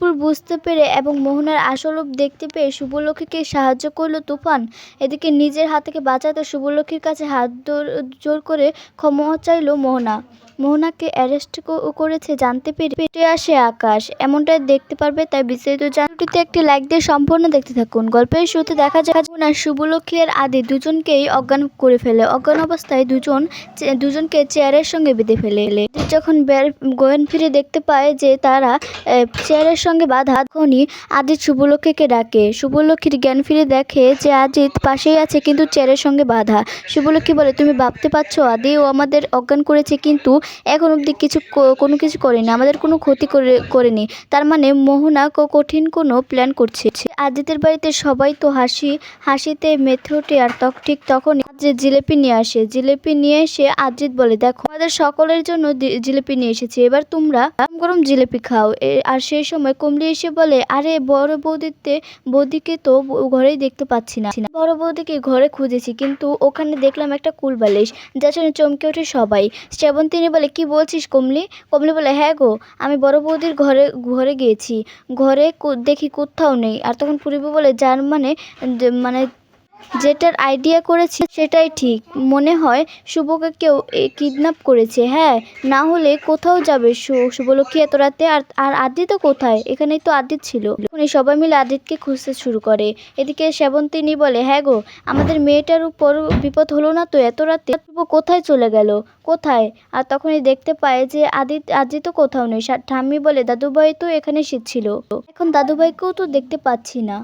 ভুল বুঝতে পেরে এবং মোহনার আসল রূপ দেখতে পেয়ে শুভলক্ষীকে সাহায্য করল তুফান। এদিকে নিজের হাত থেকে বাঁচাতে শুভলক্ষীর কাছে হাত জোর করে ক্ষমা চাইল মোহনা। মোহনাকে অ্যারেস্ট করেছে জানতে পেরে পেটে আসে আকাশ। এমনটাই দেখতে পারবে, তাই বিস্তারিত জানটিতে একটি লাইক দিয়ে সম্পূর্ণ দেখতে থাকুন। গল্পের শুরুতে দেখা যায় মোহনা শুভলক্ষী আর আদি দুজনকেই অজ্ঞান করে ফেলে। অজ্ঞান অবস্থায় দুজন দুজনকে চেয়ারের সঙ্গে বেঁধে ফেলে। আদি যখন গোয়েন ফিরে দেখতে পায় যে তারা চেয়ারের সঙ্গে বাঁধা তখনই আদিত শুভলক্ষীকে ডাকে। শুভলক্ষীর জ্ঞান ফিরে দেখে যে আজিত পাশেই আছে, কিন্তু চেয়ারের সঙ্গে বাঁধা। শুভলক্ষী বলে, তুমি ভাবতে পারছ, আদি ও আমাদের অজ্ঞান করেছে, কিন্তু এখন অবধি কিছু কোনো কিছু করেনি, আমাদের কোনো ক্ষতি করে, করেনি। তার মানে মোহনা কঠিন কোনো প্ল্যান করছে। আজিতের বাড়িতে সবাই তো হাসি, হাসিতে মেতে আর তক, ঠিক তখন যে জিলেপি নিয়ে আসে, জিলেপি নিয়ে এসে আজিত বলে, দেখো আমাদের সকলের জন্য জিলেপি নিয়ে এসেছি। এবার তোমরা গরম গরম জিলেপি খাও। আর সেই সময় কমলি এসে বলে, আরে, বড় বৌদিতে, বৌদিকে তো ঘরেই দেখতে পাচ্ছি না। বড় বৌদিকে ঘরে খুঁজেছি, কিন্তু ওখানে দেখলাম একটা কুল বালিশ যার জন্য চমকে ওঠে সবাই। শ্রাবন্তিনী বলে, কি বলছিস কমলি? কমলি বলে হ্যাঁ গো, আমি বড় বৌদির ঘরে ঘরে গিয়েছি। ঘরে দেখি কোথাও নেই। আর তখন পূর্বী বলে, যার মানে মানে যেটার আইডিয়া করেছি সেটাই ঠিক। মনে হয় শুভকে কেউ কিডন্যাপ করেছে হ্যাঁ? না হলে কোথাও যাবে শুভলক্ষ্মী এত রাতে, আর আর আদিত্য কোথায়? এখানেই তো আদিত ছিল। তখন সবাই মিলে আদিতকে খুঁজতে শুরু করে। এদিকে সেবন্তিনী বলে হ্যাঁ গো, আমাদের মেয়েটার উপর বিপদ হলো না তো? এত রাতে শুভ কোথায় চলে গেল? কোথায়? আর তখনই দেখতে পায় যে আদিত আদিত কোথাও নেই। ঠাম্মি বলে, দাদুভাই তো এখানে ছিল এখন দাদুভাইকেও তো দেখতে পাচ্ছি না।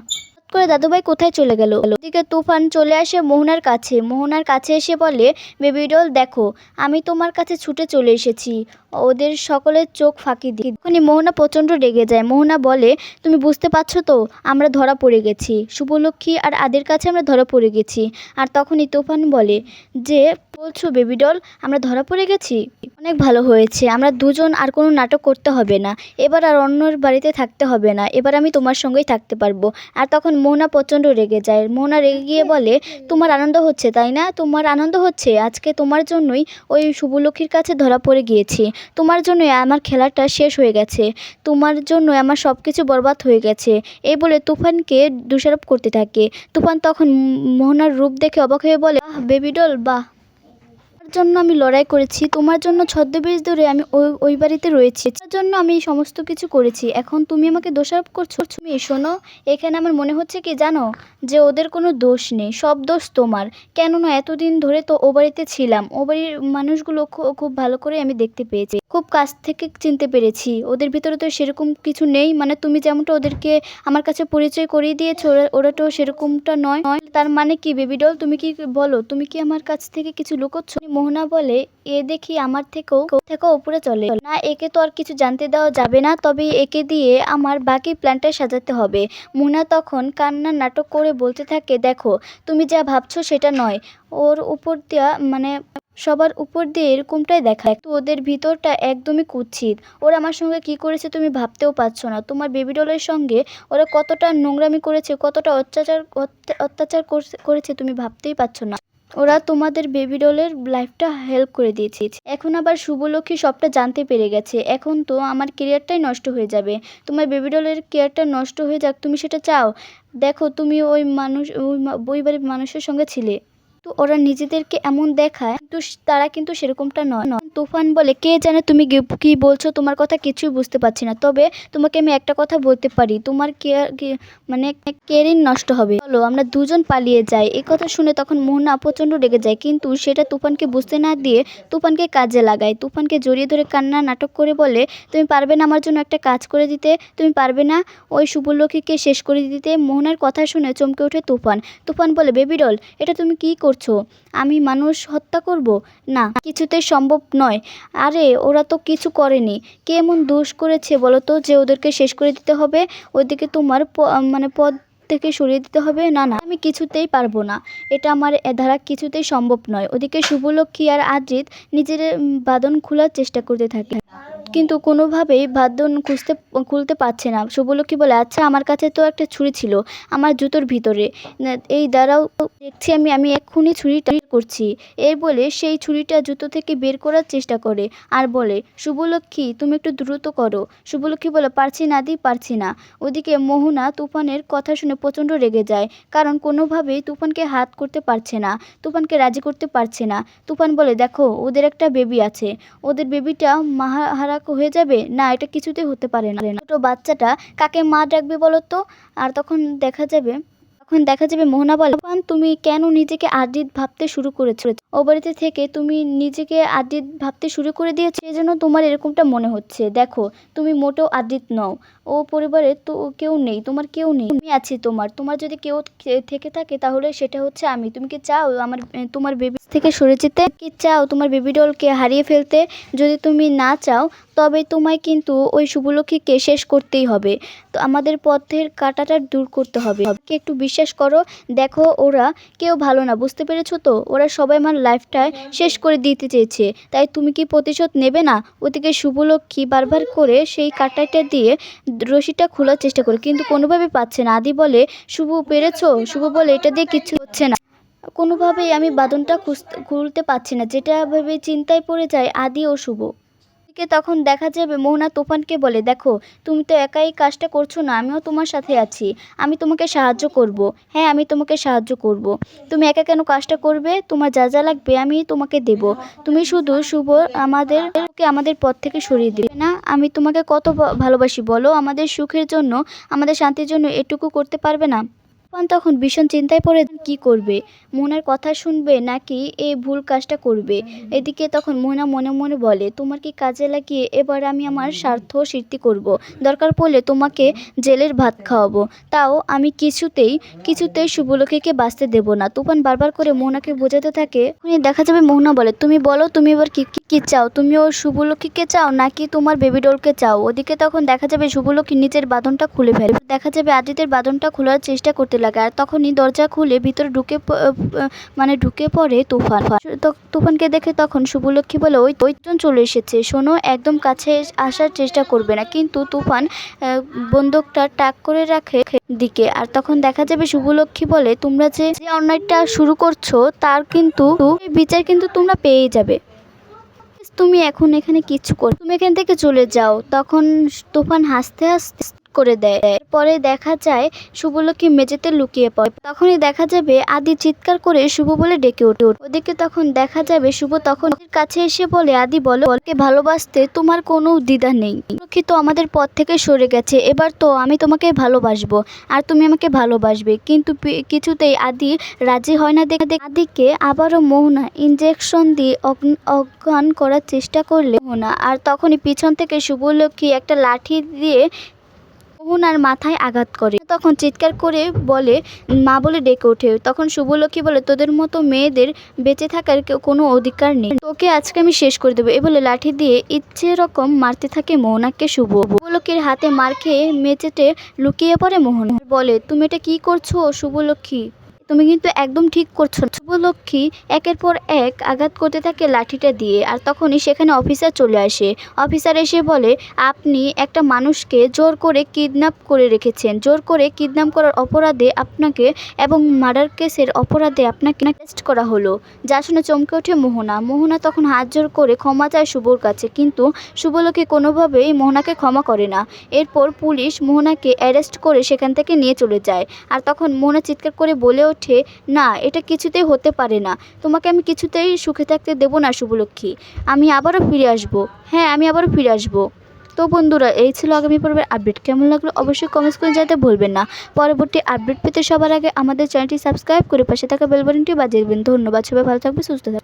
করে দাদুভাই কোথায় চলে গেল? ওদিকে তুফান চলে আসে মোহনার কাছে। মোহনার কাছে এসে বলে, বেবি ডল, দেখো, আমি তোমার কাছে ছুটে চলে এসেছি। ওদের সকলের চোখ ফাঁকি দিয়ে তখনই মোহনা প্রচণ্ড রেগে যায়। মোহনা বলে, তুমি বুঝতে পারছ তো? আমরা ধরা পড়ে গেছি। শুভলক্ষ্মী আর আদের কাছে আমরা ধরা পড়ে গেছি। আর তখনই তুফান বলে, যে, বলছো বেবি ডল, আমরা ধরা পড়ে গেছি? অনেক ভালো হয়েছে। আমরা দুজন আর কোনো নাটক করতে হবে না। এবার আর অন্যর বাড়িতে থাকতে হবে না। এবার আমি তোমার সঙ্গেই থাকতে পারব। আর তখন মোহনা প্রচণ্ড রেগে যায়। মোহনা রেগে গিয়ে বলে, তোমার আনন্দ হচ্ছে, তাই না? তোমার আনন্দ হচ্ছে? আজকে তোমার জন্যই ওই শুভলক্ষ্মীর কাছে ধরা পড়ে গিয়েছি। তোমার জন্য আমার খেলাটা শেষ হয়ে গেছে। তোমার জন্য আমার সব কিছু বরবাদ হয়ে গেছে। এই বলে তুফানকে দোষারোপ করতে থাকে। তুফান তখন মোহনার রূপ দেখে অবাক হয়ে বলে বাহ বেবি ডল, বাহ! জন্য আমি লড়াই করেছি, তোমার জন্য ছদ্মবেশ ধরে আমি ওই ওই বাড়িতে রয়েছি। তার জন্য আমি সমস্ত কিছু করেছি। এখন তুমি আমাকে দোষারোপ করছ। তুমি শোনো, এখানে আমার মনে হচ্ছে কি জানো? যে ওদের কোনো দোষ নেই, সব দোষ তোমার। কেননা এতদিন ধরে তো ও বাড়িতে ছিলাম। ও বাড়ির মানুষগুলো খুব ভালো করে আমি দেখতে পেয়েছি। খুব কাছ থেকে চিনতে পেরেছি। ওদের ভিতরে তো সেরকম কিছু নেই। মানে তুমি যেমনটা ওদেরকে আমার কাছে পরিচয় করিয়ে দিয়েছ, ওরা তো সেরকমটা নয় নয়। তার মানে কি, বেবি ডল, তুমি কি বলো? তুমি কি আমার কাছ থেকে কিছু লুকোচ্ছ? মোহনা বলে, এ দেখি আমার থেকেও থেকেও উপরে চলে। না, একে তো আর কিছু জানতে দেওয়া যাবে না, তবে একে দিয়ে আমার বাকি প্ল্যানটা সাজাতে হবে। মোহনা তখন কান্নার নাটক করে বলতে থাকে, দেখো, তুমি যা ভাবছ সেটা নয়। ওর উপর দেওয়া মানে সবার উপর দিয়ে এরকমটাই দেখায় তো ওদের ভিতরটা একদমই কুচ্ছিত ওরা আমার সঙ্গে কি করেছে তুমি ভাবতেও পারছ না। তোমার বেবি ডলের সঙ্গে ওরা কতটা নোংরামি করেছে, কতটা অত্যাচার অত্যা- অত্যাচার করেছে তুমি ভাবতেই পারছ না। ওরা তোমাদের বেবি ডলের লাইফটা হেল্প করে দিয়েছে। এখন আবার শুভলক্ষ্মী সবটা জানতে পেরে গেছে। এখন তো আমার কেরিয়ারটাই নষ্ট হয়ে যাবে। তোমার বেবি ডলের কেয়ারটা নষ্ট হয়ে যাক, তুমি সেটা চাও? দেখো, তুমি ওই মানুষ, ওই বই বাড়ির মানুষের সঙ্গে ছিলে। তো ওরা নিজেদেরকে এমন দেখায়, কিন্তু তারা কিন্তু সেরকমটা নয়। তুফান বলে, কে জানে তুমি কি- বলছো? তোমার কথা কিছুই বুঝতে পারছি না। তবে তোমাকে আমি একটা কথা বলতে পারি, তোমার কেয়ার মানে কেরিন নষ্ট হবে। চলো, আমরা দুজন পালিয়ে যাই। এই কথা শুনে তখন মোহনা প্রচণ্ড রেগে যায়, কিন্তু সেটা তুফানকে বুঝতে না দিয়ে তুফানকে কাজে লাগায়। তুফানকে জড়িয়ে ধরে কান্না, নাটক করে বলে, তুমি পারবে না আমার জন্য একটা কাজ করে দিতে, তুমি পারবে না ওই শুভলক্ষীকে শেষ করে দিতে। মোহনার কথা শুনে চমকে ওঠে তুফান। তুফান বলে, বেবি ডল, এটা তুমি কি করছ? আমি মানুষ হত্যা করব? না, কিছুতেই সম্ভব নয়। আরে, ওরা তো কিছু করেনি। কে এমন দোষ করেছে বলো তো যে ওদেরকে শেষ করে দিতে হবে? ওইদিকে তোমার মানে পদ থেকে সরিয়ে দিতে হবে? না না, আমি কিছুতেই পারব না। এটা আমার দ্বারা কিছুতেই সম্ভব নয়। ওদিকে শুভলক্ষ্মী আর আজিত নিজের বাঁধন খোলার চেষ্টা করতে থাকে। কিন্তু কোনোভাবেই বাঁধন খুঁজতে, খুলতে পারছে না। শুভলক্ষ্মী বলে আচ্ছা আমার কাছে তো একটা ছুরি ছিল, আমার জুতোর ভিতরে। এই দ্বারাও দেখছি আমি আমি এক্ষুনি ছুরিটা করছি। এই বলে সেই ছুরিটা জুতো থেকে বের করার চেষ্টা করে আর বলে, শুভলক্ষ্মী, তুমি একটু দ্রুত করো। শুভলক্ষ্মী বলে, পারছি না দি, পারছি না। ওদিকে মোহনা তুফানের কথা শুনে প্রচণ্ড রেগে যায়, কারণ কোনোভাবেই তুফানকে হাত করতে পারছে না, তুফানকে রাজি করতে পারছে না। তুফান বলে, দেখো, ওদের একটা বেবি আছে। ওদের বেবিটা মাহারাক হয়ে যাবে? না, এটা কিছুতেই হতে পারে না। ছোটো বাচ্চাটা কাকে মা ডাকবে বলো তো? আর তখন দেখা যাবে তখন দেখা যাবে মোহনা বলে পান তুমি কেন নিজেকে আদিত ভাবতে শুরু করেছ? ও বাড়িতে থেকে তুমি নিজেকে আদিত ভাবতে শুরু করে দিয়েছ এই জন্য তোমার এরকমটা মনে হচ্ছে। দেখো, তুমি মোটেও আদিত নও। ও পরিবারে তো কেউ নেই, তোমার কেউ নেই। আমি আছি তোমার তোমার যদি কেউ থেকে থাকে তাহলে সেটা হচ্ছে আমি। তুমি কি চাও আমার তোমার বেবি থেকে সরে যেতে? কি চাও তোমার বেবি ডলকে হারিয়ে ফেলতে? যদি তুমি না চাও, তবে তোমায় কিন্তু ওই শুভলক্ষীকে শেষ করতেই হবে। তো আমাদের পথের কাঁটাটা দূর করতে হবে। একটু বিশ্বাস করো, দেখো ওরা কেউ ভালো না, বুঝতে পেরেছ তো? ওরা সবাই আমার লাইফটা শেষ করে দিতে চেয়েছে। তাই তুমি কি প্রতিশোধ নেবে না? ওদিকে শুভলক্ষী বারবার করে সেই কাঁটাটা দিয়ে রশিটা খোলার চেষ্টা করে, কিন্তু কোনোভাবে পাচ্ছে না। আদি বলে, শুভ পেরেছ? শুভ বলে এটা দিয়ে কিছু হচ্ছে না। কোনোভাবেই আমি বাঁধনটা খুঁজতে খুলতে পারছি না। যেটা ভেবে চিন্তায় পড়ে যায়, আদি ও শুভ। এদিকে তখন দেখা যাবে? মোহনা তুফানকে বলে, দেখো, তুমি তো একাই কাজটা করছ না, আমিও তোমার সাথে আছি। আমি তোমাকে সাহায্য করব। হ্যাঁ আমি তোমাকে সাহায্য করব। তুমি একা কেন কাজটা করবে? তোমার যা যা লাগবে আমি তোমাকে দেব। তুমি শুধু শুভ আমাদের আমাদের পথ থেকে সরিয়ে দেবে না, আমি তোমাকে কত ভালোবাসি। বলো, আমাদের সুখের জন্য, আমাদের শান্তির জন্য এটুকু করতে পারবে না? তুফান তখন ভীষণ চিন্তায় পড়ে কি করবে? মোহনার কথা শুনবে নাকি এই ভুল কাজটা করবে? এদিকে তখন মোহনা মনে মনে বলে, তোমার কি কাজে লাগিয়ে এবার আমি আমার স্বার্থ সিদ্ধি করব। দরকার পড়লে তোমাকে জেলের ভাত খাওয়াবো। তাও আমি কিছুতেই কিছুতেই শুভলক্ষীকে বাঁচতে দেব না। তুফান বারবার করে মোহনাকে বোঝাতে থাকে। দেখা যাবে মোহনা বলে, তুমি বলো, তুমি এবার কি, কি- চাও? তুমিও শুভলক্ষীকে চাও নাকি তোমার বেবি ডলকে চাও? ওদিকে তখন দেখা যাবে শুভলক্ষী নিজের বাঁধনটা খুলে ফেলে। দেখা যাবে আদিতের বাঁধনটা খোলার চেষ্টা করতে লাগে আর তখনই দরজা খুলে ভিতরে ঢুকে মানে ঢুকে পড়ে তুফান। তুফানকে দেখে তখন শুভলক্ষী বলে, ওই ওইজন চলে এসেছে, শোনো, একদম কাছে আসার চেষ্টা করবে না। কিন্তু তুফান বন্দুকটা টাক করে রাখে দিকে। আর তখন দেখা যাবে শুভলক্ষী বলে, তোমরা যে যে অন্যায়টা শুরু করছ, তার কিন্তু বিচার কিন্তু তোমরা পেয়ে যাবে। তুমি এখন এখানে কিছু কর, তুমি এখান থেকে চলে যাও। তখন তুফান হাসতে হাসতে করে দেয়। পরে দেখা যায় শুভলক্ষ্মী মেঝেতে লুকিয়ে পড়ে। তখনই দেখা যাবে আদি চিৎকার করে শুভ বলে ডেকে ওঠে। ওদিকে তখন দেখা যাবে শুভ তখন কাছে এসে বলে, আদি, বলো, বলকে ভালোবাসতে তোমার কোনো দ্বিধা নেই। তো আমাদের পথ থেকে সরে গেছে। এবার তো আমি তোমাকে ভালোবাসবো আর তুমি আমাকে ভালোবাসবে। কিন্তু কিছুতেই আদি রাজি হয় না দেখে আদিকে আবারও মোহনা ইঞ্জেকশন দিয়ে অজ্ঞ- অজ্ঞান করার চেষ্টা করলে মোহনা। আর তখনই পিছন থেকে শুভলক্ষ্মী একটা লাঠি দিয়ে মোহনার মাথায় আঘাত করে। তখন চিৎকার করে বলে, মা বলে ডেকে ওঠে। তখন শুভলক্ষ্মী বলে, তোদের মতো মেয়েদের বেঁচে থাকার কোনো অধিকার নেই। তোকে আজকে আমি শেষ করে দেবো। এ বলে লাঠি দিয়ে ইচ্ছে রকম মারতে থাকে মোহনাকে শুভ। শুভলক্ষ্মীর হাতে মার খেয়ে মেচেটে লুকিয়ে পড়ে মোহন। বলে, তুমি এটা কি করছ, শুভলক্ষ্মী? তুমি কিন্তু একদম ঠিক করছ শুভলক্ষ্মী একের পর এক আঘাত করতে থাকে লাঠিটা দিয়ে আর তখনই সেখানে অফিসার চলে আসে। অফিসার এসে বলে, আপনি একটা মানুষকে জোর করে কিডন্যাপ করে রেখেছেন। জোর করে কিডন্যাপ করার অপরাধে আপনাকে এবং মার্ডার কেসের অপরাধে আপনাকে টেস্ট করা হলো। যা শুনে চমকে ওঠে মোহনা। মোহনা তখন হাত জোর করে ক্ষমা চায় শুভর কাছে, কিন্তু শুভলক্ষ্মী কোনোভাবেই মোহনাকে ক্ষমা করে না। এরপর পুলিশ মোহনাকে অ্যারেস্ট করে সেখান থেকে নিয়ে চলে যায়। আর তখন মোহনা চিৎকার করে বলে ওঠে না, এটা কিছুতেই হতে পারে না। তোমাকে আমি কিছুতেই সুখে থাকতে দেবো না, শুভলক্ষ্মী। আমি আবারও ফিরে আসব। হ্যাঁ আমি আবারও ফিরে আসব। তো বন্ধুরা, এই ছিল আগামী পর্বের আপডেট। কেমন লাগল অবশ্যই কমেন্টস করে জানাতে ভুলবেন না। পরবর্তী আপডেট পেতে সবার আগে আমাদের চ্যানেলটি সাবস্ক্রাইব করে পাশে থাকা বেলবটনটি বাজিয়ে দেবেন। ধন্যবাদ সবাই, ভালো থাকবে সুস্থ থাকবে